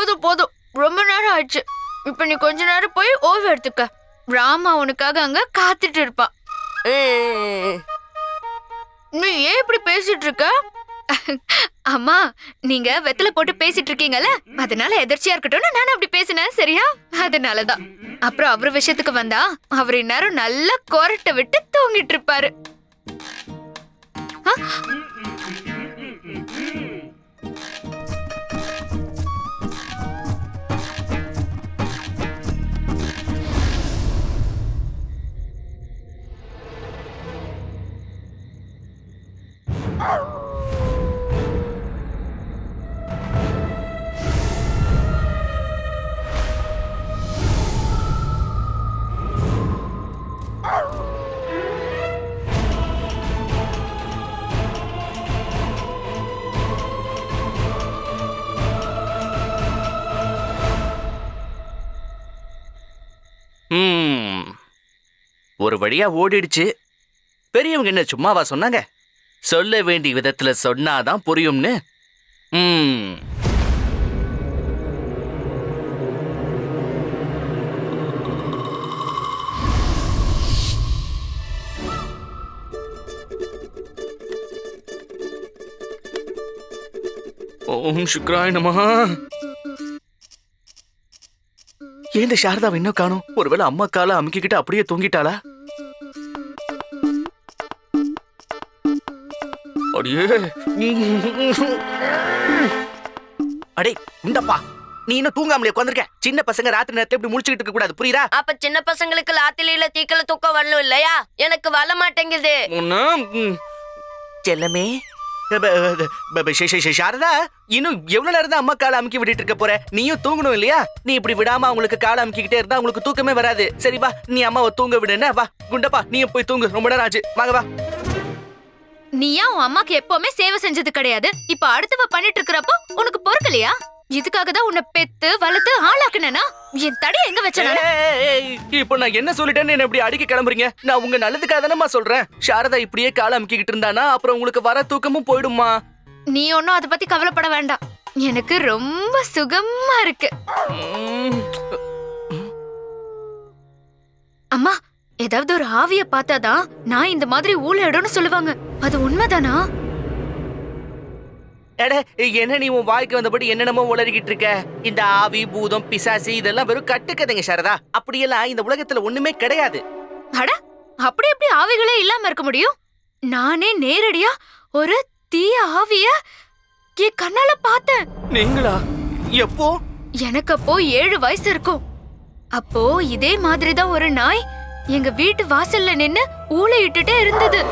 போதும் போதும். ரொம்ப நேரம் ஆயிடுச்சு. இப்ப நீ கொஞ்ச நேரம் போய் ஓய்வு எடுத்துக்க. ராமா உனக்காக அங்க காத்துட்டு இருப்பான் ம். நீ ஏன் இப்படி பேசிட்டு இருக்க? அம்மா நீங்க வெத்தலை போட்டு பேசிட்டு இருக்கீங்கல்ல? அதனால எதிர்ச்சியா இருக்கட்டும்னு நானும் அப்படி பேசினேன் சரியா? அதனாலதான். அப்புறம் அவர் விஷயத்துக்கு வந்தா அவர் இந்நேரம் நல்லா கொரட்டை விட்டு தூங்கிட்டு இருப்பாரு. வழியா ஓடிடுச்சு. பெரியவங்க என்ன சும்மாவா சொன்னாங்க? சொல்ல வேண்டிய விதத்துல சொன்னாதான் புரியும்னு. ம். ஓம் சுக்ராய நமஹ. ஏன் இந்த சாரதாவை இன்னும் காணும்? ஒருவேளை அம்மா கால அமுக்கிக்கிட்டு அப்படியே தூங்கிட்டாளா? அடியே. அடே இந்தப்பா. நீ இன்னும் தூங்காமலே உட்காந்துருக்க சின்ன பசங்க ராத்திரி நேரத்துல இப்படி முடிச்சுக்கிட்டு இருக்க கூடாது புரியுதா? அப்ப சின்ன பசங்களுக்கு லாத்திலியில தீக்கல தூக்கம் வரணும் இல்லையா? எனக்கு வர மாட்டேங்குது. செல்லமே. சாரதா இன்னும் எவ்வளவு நேரம் தான் அம்மா காலை அமுக்கி விட்டுட்டு இருக்க போற? நீயும் தூங்கணும் இல்லையா? நீ இப்படி விடாம அவங்களுக்கு காலை அமுக்கிக்கிட்டே இருந்தா அவங்களுக்கு தூக்கமே வராது. சரி வா. நீ அம்மாவை தூங்க விடுன வா. குண்டப்பா நீயும் போய் தூங்கு. ரொம்ப நேரம் ஆச்சு. வாங்க வா. நீயா உன் அம்மாக்கு எப்பவுமே சேவை செஞ்சது கிடையாது. இப்ப அடுத்தவ பண்ணிட்டு இருக்கிறப்போ உனக்கு பொறுக்கலையா இதுக்காக தான் உன்னை பெத்து வளர்த்து ஆளாக்குனேனா? என் தடைய எங்க வச்சனா இப்போ நான் என்ன சொல்லிட்டேன்னு என்ன இப்படி அடிக்க கிளம்புறீங்க? நான் உங்க நல்லதுக்காக தானேம்மா சொல்றேன். சாரதா இப்படியே காலை அமுக்கிக்கிட்டு இருந்தானா? அப்புறம் உங்களுக்கு வர தூக்கமும் போயிடுமா நீ ஒன்னும் அதை பத்தி கவலைப்பட வேண்டாம். எனக்கு ரொம்ப சுகமா இருக்கு. அம்மா ஏதாவது ஒரு ஆவிய பார்த்தாதான் நான் இந்த மாதிரி ஊழலிடணும்னு சொல்லுவாங்க. அது உண்மைதானா? அட என்ன நீ உன் வாய்க்கு வந்தபடி என்னென்னமோ உளறிக்கிட்டு இருக்க? இந்த ஆவி பூதம் பிசாசி இதெல்லாம் வெறும் கட்டுக்கதைங்க சாரதா. அப்படியெல்லாம் இந்த உலகத்துல ஒண்ணுமே கிடையாது. அட அப்படி எப்படி ஆவிகளே இல்லாம இருக்க முடியும்? நானே நேரடியா ஒரு தீய ஆவிய என் கண்ணால பார்த்தேன். நீங்களா? எப்போ? எனக்கு அப்போ ஏழு வயசு இருக்கும். அப்போ இதே மாதிரி தான் ஒரு நாய் எங்க வீட்டு வாசல்ல நின்னு ஊளையிட்டுட்டே இருந்தது.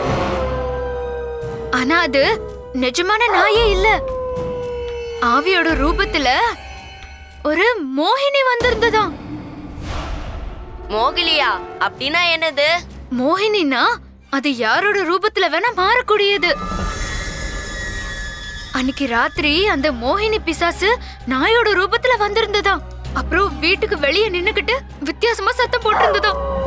ஆனா அது நிஜமான நாயே இல்ல. ஆவியோட ரூபத்துல ஒரு மோகினி வந்திருந்ததாம். மோகிலியா அப்படின்னா என்னது? மோகினினா அது யாரோட ரூபத்துல வேணா மாறக்கூடியது. அன்னைக்கு ராத்திரி அந்த மோகினி பிசாசு நாயோட ரூபத்துல வந்திருந்ததாம். அப்புறம் வீட்டுக்கு வெளியே நின்னுக்கிட்டு வித்தியாசமா சத்தம் போட்டிருந்ததாம்.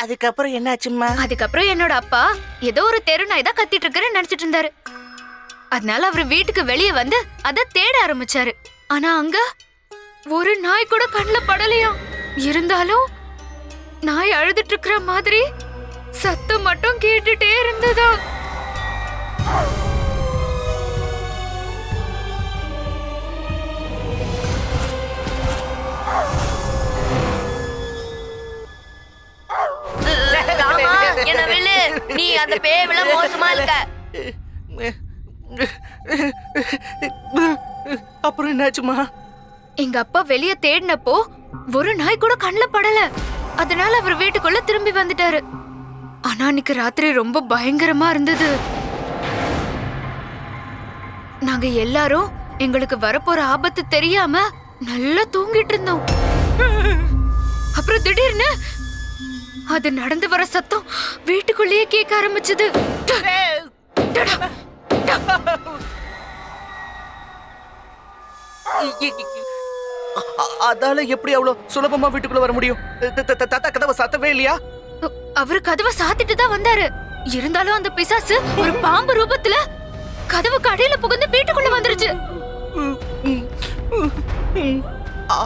அதுக்கப்புறம் என்னாச்சும்மா? அதுக்கப்புறம் என்னோட அப்பா ஏதோ ஒரு தெரு நாய் தான் கத்திட்டு இருக்கிறேன்னு நினைச்சிட்டு இருந்தாரு. அதனால அவர் வீட்டுக்கு வெளியே வந்து அத தேட ஆரம்பிச்சாரு. ஆனா அங்க ஒரு நாய் கூட கண்ணுல படலையாம் இருந்தாலும் நாய் அழுதுட்டு இருக்கிற மாதிரி சத்தம் மட்டும் கேட்டுட்டே இருந்ததா? ராமா என்ன வில்லு நீ அந்த பேய் மோசமா இருக்க. அப்புறம் என்னாச்சுமா? எங்க அப்பா வெளியே தேடினப்போ ஒரு நாய் கூட கண்ணுல படல. அதனால அவர் வீட்டுக்குள்ள திரும்பி வந்துட்டாரு. ஆனா அன்னைக்கு ராத்திரி ரொம்ப பயங்கரமா இருந்தது. நாங்க எல்லாரும் எங்களுக்கு வரப்போற ஆபத்து தெரியாம நல்லா தூங்கிட்டு இருந்தோம். அப்புறம் திடீர்னு அது நடந்து வர சத்தம் வீட்டுக்குள்ளேயே கேட்க ஆரம்பிச்சது. அதால எப்படி அவ்வளவு சுலபமா வீட்டுக்குள்ள வர முடியும்? தாத்தா கதவை சத்தவே இல்லையா? அவரு கதவை சாத்திட்டு தான் வந்தாரு. இருந்தாலும் அந்த பிசாசு ஒரு பாம்பு ரூபத்துல கதவுக்கு அடியில புகுந்து வீட்டுக்குள்ள வந்துருச்சு.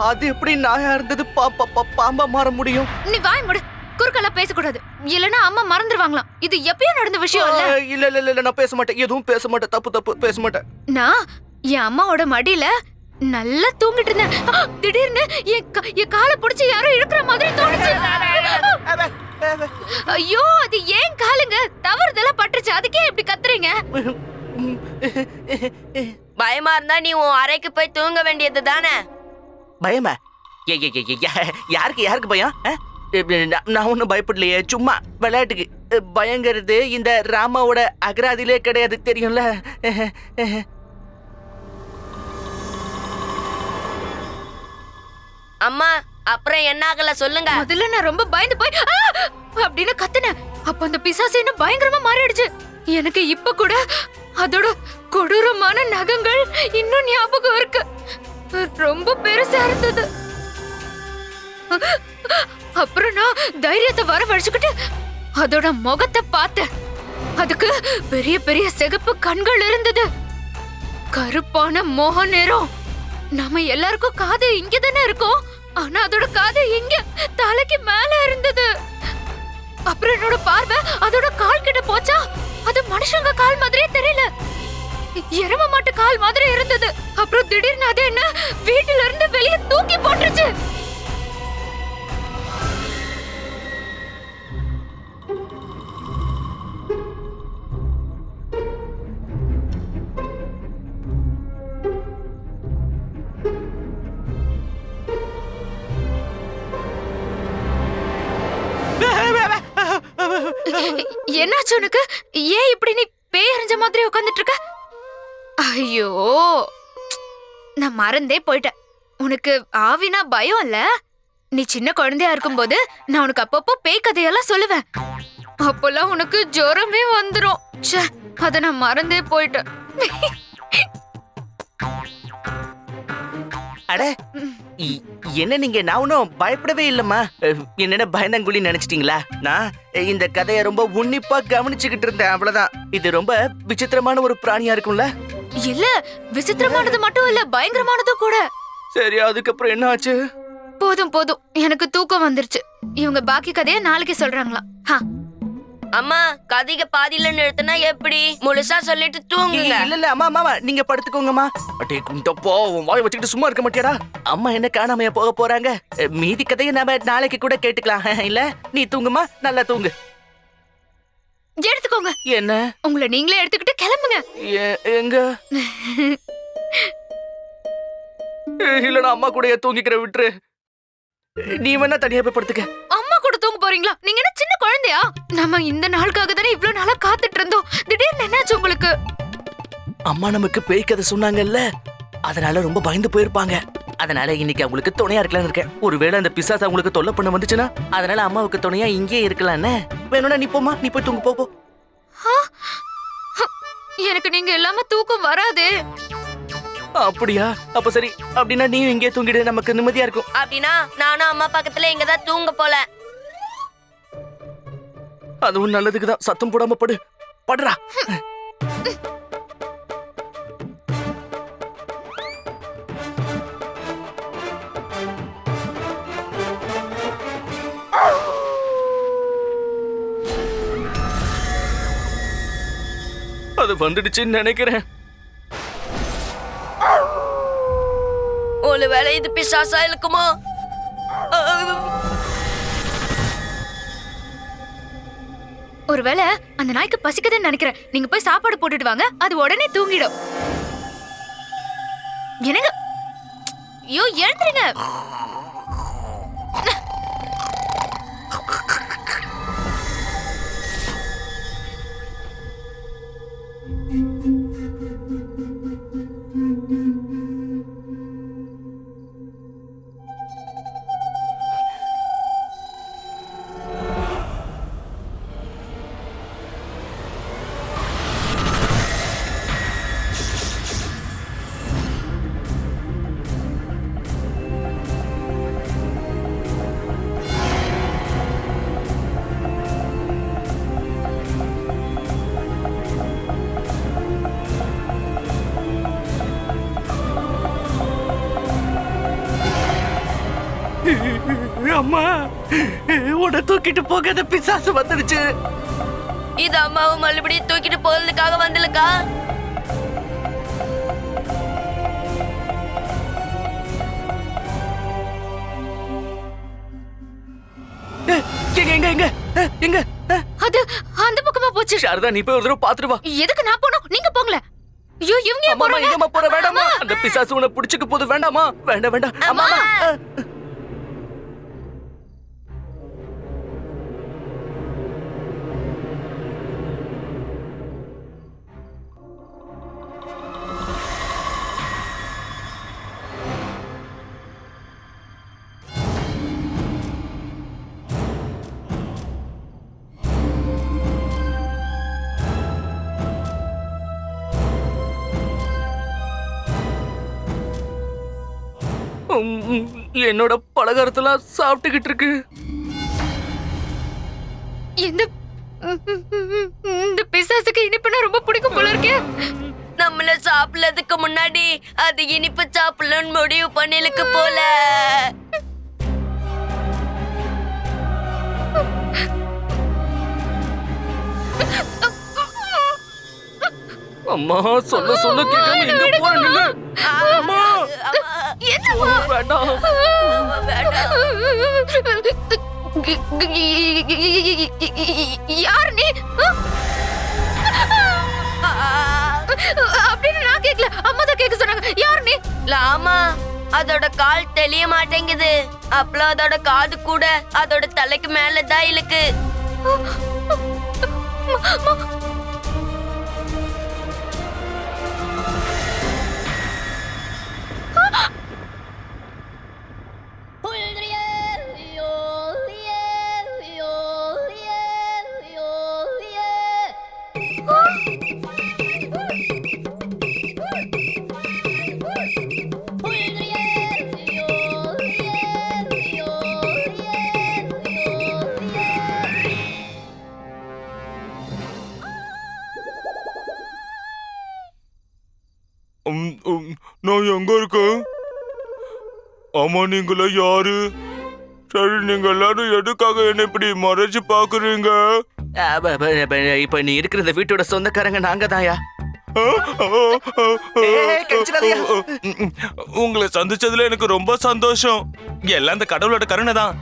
அது எப்படி நாயா இருந்தது? பாம்பா மாற முடியும்? நீ வாய் முடு. குறுக்கெல்லாம் பேசக்கூடாது. இல்லனா அம்மா மறந்துருவாங்களாம். இது எப்பயும் நடந்த விஷயம் இல்ல? இல்ல இல்ல இல்ல நான் பேச மாட்டேன். எதுவும் பேச மாட்டேன். தப்பு தப்பு பேச மாட்டேன். நான் என் அம்மாவோட மடியில நல்லா தூங்கிட்டு இருந்தேன். திடீர்னு என் கா- என் காலை பிடிச்சு யாரோ இழுக்கிற மாதிரி தோணுச்சு. ஐயோ அது ஏன் காலுங்க? தவறுதெல்லாம் பட்டுருச்சு. அதுக்கே இப்படி கத்துறீங்க? பயமா இருந்தா நீ உன் அறைக்கு போய் தூங்க வேண்டியது தானே? பயமா? யாருக்கு யாருக்கு பயம்? நான் நான் ஒன்றும் பயப்படலையே சும்மா விளையாட்டுக்கு பயங்கிறது இந்த ராமாவோட அகராதிலே கிடையாது தெரியும்ல? அம்மா அப்புறம் என்ன ஆகல சொல்லுங்க. முதல்ல நான் ரொம்ப பயந்து போய்! அப்படின்னு கத்துனேன். அப்ப அந்த பிசாசு இன்னும் பயங்கரமா மாறிடுச்சு. எனக்கு இப்ப கூட அதோட கொடூரமான நகங்கள் இன்னும் ஞாபகம் இருக்கு. ரொம்ப பெருசா இருந்தது. அப்புறம் நான் தைரியத்தை வர வழிச்சுக்கிட்டு அதோட முகத்தை பார்த்தேன். அதுக்கு பெரிய பெரிய சிகப்பு கண்கள் இருந்தது. கருப்பான மோக நேரம் நம்ம எல்லாருக்கும் காது இங்க தானே இருக்கும்? ஆனா அதோட காது இங்க தலைக்கு மேல இருந்தது. அப்புறம் என்னோட பார்வை அதோட கால் கிட்ட போச்சா? அது மனுஷங்க கால் மாதிரியே தெரியல. எரும மாட்டு கால் மாதிரி இருந்தது. அப்புறம் திடீர்னு அது என்ன? வீட்டுல இருந்து வெளியே தூக்கி போட்டுருச்சு. என்னாச்சு உனக்கு? ஏன் இப்படி நீ பேய் அறிஞ்ச மாதிரி உட்கார்ந்துட்டு இருக்க ஐயோ. நான் மறந்தே போயிட்டேன். உனக்கு ஆவினா பயம் இல்ல? நீ சின்ன குழந்தையா இருக்கும்போது நான் உனக்கு அப்பப்போ பேய் கதையெல்லாம் சொல்லுவேன். அப்போல்லாம் உனக்கு ஜுரமே வந்துரும். ச்சே அத நான் மறந்தே போயிட்டேன். அட இ- என்ன நீங்க நான் ஒன்றும் பயப்படவே இல்லம்மா. என்னென்ன பயந்தாங்குழி நினைச்சிட்டீங்களா? நான் இந்த கதையை ரொம்ப உன்னிப்பா கவனிச்சுக்கிட்டு இருந்தேன் அவ்வளவுதான். இது ரொம்ப விசித்திரமான ஒரு பிராணியா இருக்கும்ல? இல்ல விசித்திரமானது மட்டும் இல்ல பயங்கரமானதும் கூட. சரி அதுக்கப்புறம் என்ன ஆச்சு போதும் போதும். எனக்கு தூக்கம் வந்துருச்சு. இவங்க பாக்கி கதைய நாளைக்கு சொல்றாங்களாம். ஹா. அம்மா கதைக்கு பாதியில நிறுத்தினா எப்படி? முழுசா சொல்லிட்டு தூங்குங்க. இல்ல இல்ல அம்மா அம்மா நீங்க படுத்துக்கோங்கம்மா. அட்டே குண்டப்போ உன் வாய் வச்சுக்கிட்டு சும்மா இருக்க மாட்டியாடா? அம்மா என்ன காணாமையா போக போறாங்க? மீதி கதையை நாம நாளைக்கு கூட கேட்டுக்கலாம். இல்ல நீ தூங்குமா? நல்லா தூங்கு. எடுத்துக்கோங்க. என்ன? உங்களை நீங்களே எடுத்துக்கிட்டு கிளம்புங்க. எ- எங்க? இல்ல நான் அம்மா கூடயே தூங்கிக்கிற விட்டுரு. நீ வேணா தனியா போய் படுத்துக்க. அம்மா கூட தூங்க போறீங்களா? நீங்க என்ன சின்ன குழந்தையா? நம்ம இந்த நாளுக்காக தானே இவ்ளோ நாளா காத்துட்டு இருந்தோம். திடீர்னு என்னாச்சு உங்களுக்கு? அம்மா நமக்கு பேய் கதை சொன்னாங்கல்ல? அதனால ரொம்ப பயந்து போயிருப்பாங்க. அதனால இன்னைக்கு அவங்களுக்கு துணையா இருக்கலாம்னு இருக்கேன். ஒருவேளை அந்த பிசாசு அவங்களுக்கு தொல்லை பண்ண வந்துச்சுன்னா அதனால அம்மாவுக்கு துணையா இங்கே இருக்கலாம்னு. வேணும்னா நீ போமா நீ போய் தூங்கு போ போ. எனக்கு நீங்க இல்லாம தூக்கம் வராதே. அப்படியா? அப்ப சரி. அப்படின்னா நீயும் இங்கே தூங்கிடு. நமக்கு நிம்மதியா இருக்கும். அப்படின்னா நானும் அம்மா பக்கத்துல இங்கதான் தூங்க போல. அதுவும் நல்லதுக்கு தான் சத்தம் போடாம படு. படுறா அது வந்துடுச்சுன்னு நினைக்கிறேன். ஒருவேளை இது பிசாசா இருக்குமா? ஒருவேளை அந்த நாய்க்கு பசிக்குதுன்னு நினைக்கிறேன். நீங்க போய் சாப்பாடு போட்டுட்டு வாங்க. அது உடனே தூங்கிடும். என்னங்க? ஐயோ எழுந்துருங்க. தூக்கிட்டு போகாத பிசாசு வந்துடுச்சு. இது அம்மாவை மறுபடியும் தூக்கிட்டு போறதுக்காக வந்துலக்கா எங்க எங்க எங்க அஹ், எங்க அஹ், அது அந்த பக்கமா போச்சு. சாரதா நீ போய் ஒரு தடவை பாத்துட்டு வா. எதுக்கு நான் போகணும் நீங்க போங்களேன் ஐயோ இவங்க அம்மா போறாங்க? எங்கம்மா போற வேண்டாமா அந்த பிசாசு உன்னை புடிச்சுக்க போது வேண்டாமா வேண்டாம் வேண்டாம். அம்மா! என்னோட பலகாரத்தெல்லாம் சாப்பிட்டுக்கிட்டு இருக்கு இந்த இந்த பிசாசுக்கு இனிப்புனா ரொம்ப பிடிக்கும் போல இருக்கே. நம்மள சாப்பிடறதுக்கு முன்னாடி அது இனிப்பு சாப்பிடணும்னு முடிவு பண்ணிலுக்கு போல. அம்மா சொல்ல சொல்ல கேட்காம எங்க போற நில்லு அம்மா! யார் நீ? அப்படின்னு நான் கேட்கல அம்மா தான் கேட்க சொன்னாங்க. யார் நீ? லாமா அதோட கால் தெளிய மாட்டேங்குது. அப்பலாம் அதோட காது கூட அதோட தலைக்கு மேலதான் இழுக்கு. ஆமா நீங்கள யாரு? சரி நீங்க எல்லாரும் எதுக்காக என்ன இப்படி மறைச்சு பாக்குறீங்க இப்ப நீ இருக்கிற இந்த வீட்டோட சொந்தக்காரங்க நாங்க தாயா உங்களை சந்திச்சதுல எனக்கு ரொம்ப சந்தோஷம். எல்லாம் இந்த கடவுளோட கருணை தான்.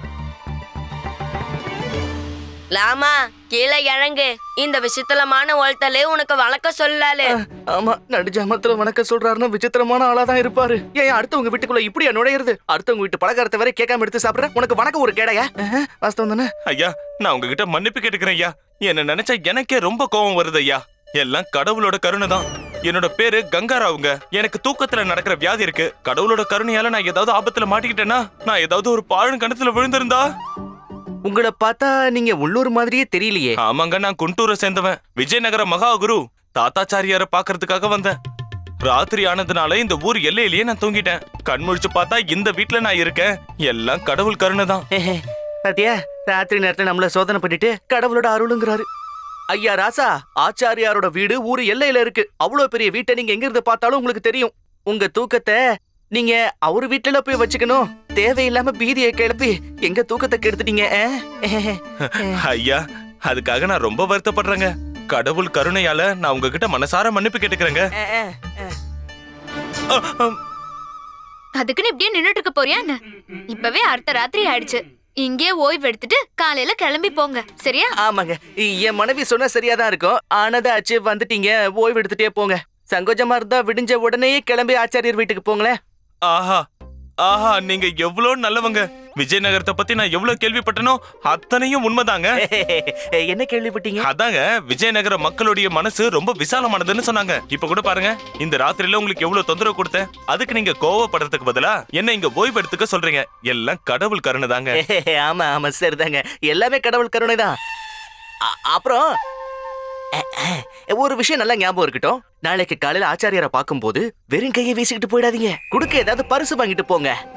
லாமா கீழே இறங்கு. இந்த விசித்திரமான ஒருத்தலே உனக்கு வணக்கம் சொல்லலாலு ஆமா நடுஜாமத்துல வணக்கம் சொல்றாருன்னா விசித்திரமான ஆளா தான் இருப்பாரு. ஏன் அடுத்தவங்க வீட்டுக்குள்ள இப்படியா நுழையிறது? அடுத்தவங்க வீட்டு பலகாரத்தை வரை கேட்காம எடுத்து சாப்பிடுற? உனக்கு வணக்கம் ஒரு கேடையா? வாஸ்தவம் தானே? ஐயா நான் உங்ககிட்ட மன்னிப்பு கேட்டுக்கிறேன் ஐயா. என்ன நினைச்சா எனக்கே ரொம்ப கோவம் வருது ஐயா. எல்லாம் கடவுளோட கருணை தான் என்னோட பேரு கங்காராவுங்க. எனக்கு தூக்கத்துல நடக்கிற வியாதி இருக்கு. கடவுளோட கருணையால நான் ஏதாவது ஆபத்துல மாட்டிக்கிட்டேன்னா நான் ஏதாவது ஒரு பாழும் கணத்துல விழுந்திருந்தா? உங்களை பார்த்தா நீங்க உள்ளூர் மாதிரியே தெரியலையே. ஆமாங்க நான் குண்டூரை சேர்ந்தவன். விஜயநகர மகாகுரு தாத்தாச்சாரியார பாக்குறதுக்காக வந்தேன். ராத்திரி ஆனதுனால இந்த ஊர் எல்லையிலேயே நான் தூங்கிட்டேன். கண் முழிச்சு பார்த்தா இந்த வீட்ல நான் இருக்கேன். எல்லாம் கடவுள் கருணை தான் பாத்தியா? ராத்திரி நேரத்துல நம்மள சோதனை பண்ணிட்டு கடவுளோட அருளுங்கிறாரு. ஐயா ராசா ஆச்சாரியாரோட வீடு ஊரு எல்லையில இருக்கு. அவ்வளவு பெரிய வீட்டை நீங்க எங்க இருந்து பார்த்தாலும் உங்களுக்கு தெரியும். உங்க தூக்கத்தை நீங்க அவரு வீட்டுல போய் வச்சுக்கணும். தேவையில்லாம பீதியை கிளப்பி எங்க தூக்கத்தை கெடுத்துட்டீங்க? ஐயா அதுக்காக நான் ரொம்ப வருத்தப்படுறேங்க. கடவுள் கருணையால நான் உங்ககிட்ட மனசார மன்னிப்பு கேட்டுக்கிறேங்க. அதுக்குன்னு இப்படியே நின்னுட்டு இருக்க போறியா என்ன? இப்பவே அடுத்த ராத்திரி ஆயிடுச்சு. இங்கே ஓய்வு எடுத்துட்டு காலையில கிளம்பி போங்க. சரியா? ஆமாங்க. என் மனைவி சொன்னா சரியாதான் இருக்கும். ஆனதாச்சு வந்துட்டீங்க ஓய்வு எடுத்துட்டே போங்க. சங்கோஜமா இருந்தா விடிஞ்ச உடனே கிளம்பி ஆச்சாரியர் வீட்டுக்கு போங்களேன். ஆஹா ஆஹா நீங்க எவ்வளவு நல்லவங்க. விஜயநகரத்தை பத்தி நான் எவ்வளவு கேள்விப்பட்டனோ அத்தனையும் உண்மைதாங்க. என்ன கேள்விப்பட்டீங்க? அதாங்க விஜயநகர மக்களுடைய மனசு ரொம்ப விசாலமானதுன்னு சொன்னாங்க. இப்ப கூட பாருங்க இந்த ராத்திரியில உங்களுக்கு எவ்வளவு தொந்தரவு கொடுத்தேன்? அதுக்கு நீங்க கோவப்படுறதுக்கு பதிலா என்ன இங்க ஓய்வு எடுத்துக்க சொல்றீங்க. எல்லாம் கடவுள் கருணை தாங்க. ஆமா ஆமா சரிதாங்க. எல்லாமே கடவுள் கருணை தான். அப்புறம் ஒரு விஷயம் நல்லா ஞாபகம் இருக்கட்டும். நாளைக்கு காலையில ஆச்சாரியரை பார்க்கும்போது வெறும் கையை வீசிக்கிட்டு போயிடாதீங்க. குடுக்க ஏதாவது பரிசு வாங்கிட்டு போங்க.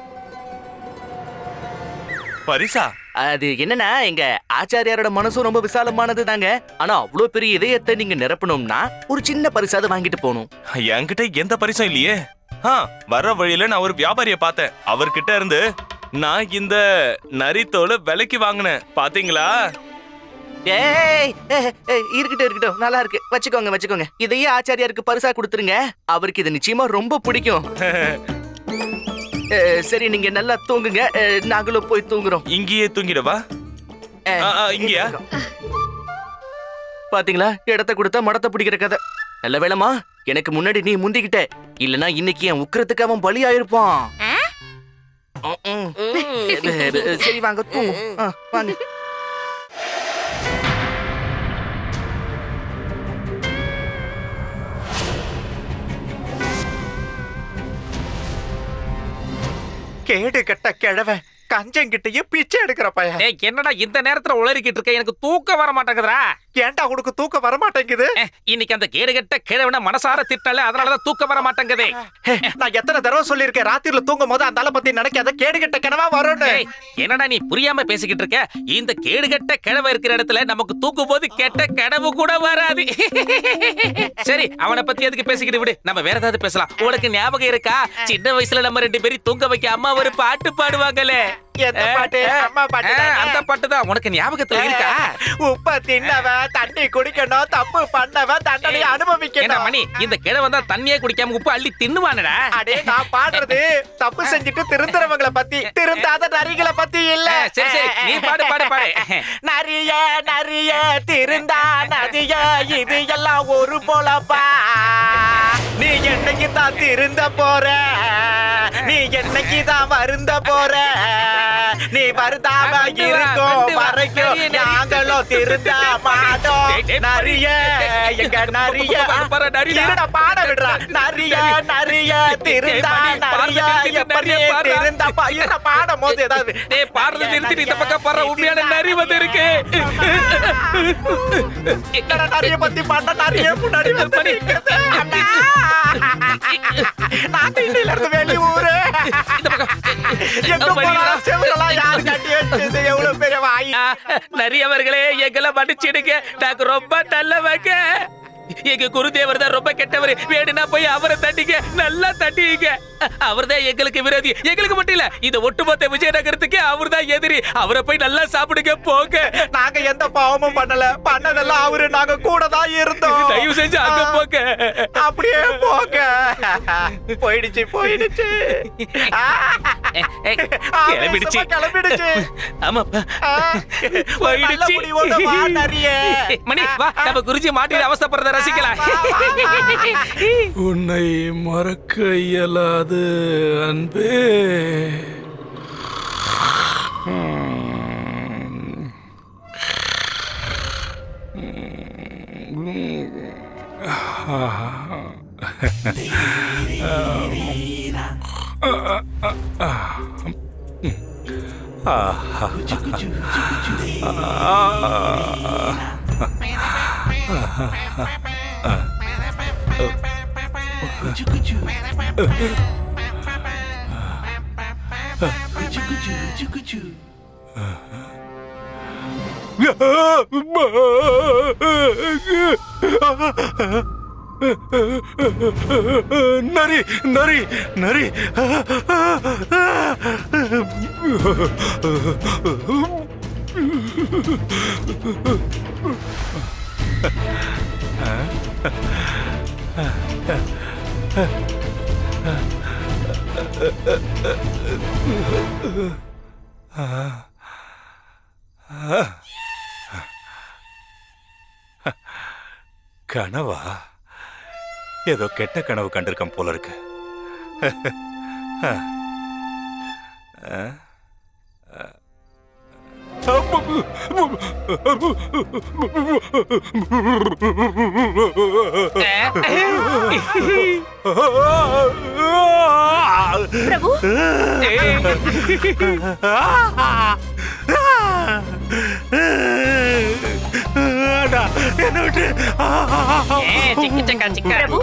பரிசா? அது என்னன்னா எங்க ஆச்சாரியாரோட மனசும் ரொம்ப விசாலமானது தாங்க. ஆனா அவ்வளவு பெரிய இதயத்தை நீங்க நிரப்பணும்னா ஒரு சின்ன பரிசாவது வாங்கிட்டு போகணும். என்கிட்ட எந்த பரிசும் இல்லையே. ஆ வர வழியில நான் ஒரு வியாபாரிய பார்த்தேன். அவர்கிட்ட இருந்து நான் இந்த நரித்தோலை விலைக்கு வாங்கினேன். பாத்தீங்களா? ஏய் ஏய், ஏய், இருக்கட்டும் இருக்கட்டும். நல்லா இருக்கு. வச்சுக்கோங்க வச்சுக்கோங்க. இதையே ஆச்சாரியாருக்கு பரிசா கொடுத்துருங்க. அவருக்கு இது நிச்சயமா ரொம்ப பிடிக்கும். சரி நீங்க நல்லா தூங்குங்க. நாங்களும் போய் தூங்குறோம். இங்கேயே தூங்கிடவா? அஹ், ஆ, ஆ, இங்கயா? பாத்தீங்களா? இடத்த கொடுத்தா மடத்தை பிடிக்கிற கதை. நல்ல வேலைமா எனக்கு முன்னாடி நீ முந்திக்கிட்ட. இல்லனா இன்னைக்கு என் உக்கிரத்துக்கு அவன் பலி ஆயிருப்பான். சரி வாங்க தூங்கும். ஆ, வாங்க. கேடு கட்ட கிழவன். கஞ்சங்கிட்டயே பிச்சை எடுக்கிற பையன். என்னடா இந்த நேரத்துல உளறிக்கிட்டு இருக்க? எனக்கு தூக்கம் வர மாட்டேங்குதுடா. ஏன்டா உனக்கு தூக்கம் வர மாட்டேங்குது? இன்னைக்கு அந்த கேடுகட்ட கிழவன மனசார திட்டல அதனாலதான் தூக்கம் வர மாட்டேங்குது. ஹே, நான் எத்தனை தடவை சொல்லியிருக்கேன்? ராத்திரில தூங்கும் போது அந்த ஆளை பத்தி நினைக்காத கேடு கட்ட கனவா வரும்னு. ஏய், என்னடா நீ புரியாம பேசிக்கிட்டு இருக்க? இந்த கேடுகட்ட கிழவ இருக்கிற இடத்துல நமக்கு தூக்கும் போது கெட்ட கனவு கூட வராது. சரி அவனை பத்தி எதுக்கு பேசிக்கிட்டு விடு. நம்ம வேற ஏதாவது பேசலாம். உனக்கு ஞாபகம் இருக்கா? சின்ன வயசுல நம்ம ரெண்டு பேரும் தூங்க வைக்க அம்மா ஒரு பாட்டு பாடுவாங்களே. back. எந்த பாட்டு? அம்மா பாட்டு ஆ, தானே? அந்த பாட்டு தான். உனக்கு ஞாபகத்துல இருக்கா? உப்ப தின்னவன் தண்ணி குடிக்கணும் தப்பு பண்ணவன் தண்டனை அனுபவிக்கணும். மணி இந்த கிழவன் தான் தண்ணியே குடிக்காம உப்பு அள்ளி தின்னுவானடா? அடே நான் பாடுறது தப்பு செஞ்சுட்டு திருந்துறவங்கள பத்தி. திருந்தாத நரிகளை பத்தி இல்ல. சரி, சரி, நீ பாடு, பாடு, பாடு. நரிய நரிய திருந்தா நதிய இது எல்லாம் ஒரு போலப்பா நீ என்னைக்கு தான் திருந்த போற? நீ என்னைக்கு தான் வருந்த போற? நீ வருந்தாம வந்து வா, இருக்கும். வரைக்கும் திருந்த மாட்டோம் நரிய எங்க நரிய. இருடா, பாட விடுறா. நரிய நரிய திருந்தா நரிய எப்படி. திருந்தா இருடா, பாடும் போது ஏதாவது. டேய் பாடுறது நிறுத்திட்டு இந்த பக்கம் பாடுற? உண்மையான நரி வந்து இருக்கு. நரிய பத்தி பாட்ட நரிய முன்னாடி வந்து. நான் திண்டில இருந்து வெளியூரு. இந்த பக்கம். எங்க போனாலும் செவுரெல்லாம் யாரு கட்டி வச்சது எவ்வளவு பெரிய வாய். நரியவர்களே எங்களை மன்னிச்சிடுங்க. நாங்க ரொம்ப நல்லவங்க. எங்க குருதேவர் தான் ரொம்ப கெட்டவர். வேணும்னா போய் அவரை தட்டிங்க நல்லா தட்டிங்க அவர் தான் எங்களுக்கு விரோதி. எங்களுக்கு மட்டும் இல்ல இந்த ஒட்டுமொத்த விஜயநகரத்துக்கு அவர் தான் எதிரி. அவரை போய் நல்லா சாப்பிடுங்க போங்க. நாங்க எந்த பாவமும் பண்ணல. பண்ணதெல்லாம் அவரு நாங்க கூட தான் இருந்தோம். தயவு செஞ்சு அங்க போங்க. அப்படியே போங்க. போயிடுச்சு போயிடுச்சு. கிளம்பிடுச்சு. கிளம்பிடுச்சு. ஆமாப்பா போயிடுச்சு. மணி வா நம்ம குருஜி மாட்டில அவஸ்தைப்படுறத ரசிக்கலாம். உன்னை மறக்க இயலாது அன்பே. 그치 그치 그치 그치 그치 그치 야, 엄마. 나리, 나리, 나리. கனவா? ஏதோ கெட்ட கனவு கண்டிருக்கேன் போல இருக்கு. ஆ? பிரபு என்ன விட்டு சிக்கு சக்கா சிக்கா பிரபு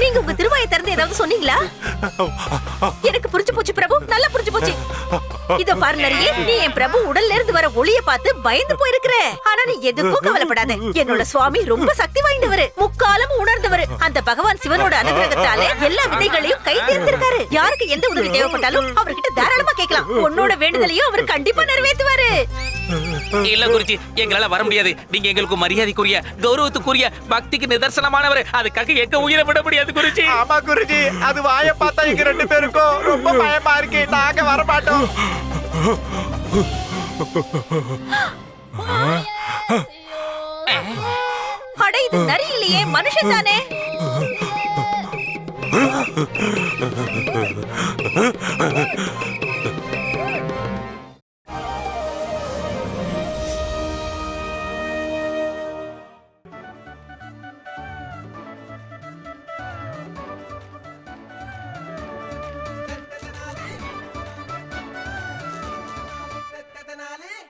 நீங்க உங்க திருவாயை திறந்து ஏதாவது சொன்னீங்களா? எனக்கு புரிஞ்சு போச்சு பிரபு. நல்லா புரிஞ்சு போச்சு. இதோ பாரு நரியே நீ என் பிரபு உடல்ல இருந்து வர ஒளிய பார்த்து பயந்து போயிருக்கிற. ஆனா நீ எதுக்கும் கவலைப்படாத. என்னோட சுவாமி ரொம்ப சக்தி வாய்ந்தவர் முக்காலம் உணர்ந்தவர். அந்த பகவான் சிவனோட அனுகிரகத்தாலே எல்லா விதைகளையும் கை தேர்ந்திருக்காரு யாருக்கு எந்த உதவி தேவைப்பட்டாலும் அவர்கிட்ட தாராளமா கேட்கலாம். உன்னோட வேண்டுதலையும் அவர் கண்டிப்பா நிறைவேற்றுவாரு. இல்ல குருஜி எங்களால வர முடியாது. நீங்க எங்களுக்கு மரியாதைக்குரிய கௌரவத்துக்குரிய பக்திக்கு நிதர்சனமானவர். அதுக்காக எங்க உயிரை விட முடியாது குருஜி? ஆமா குருஜி. அது வாய பார்த்தா எங்க ரெண்டு பேருக்கும் ரொம்ப பயமா இருக்கு. நாங்க வர மாட்டோம் அட இது நரி இல்லையே மனுஷன் தானே?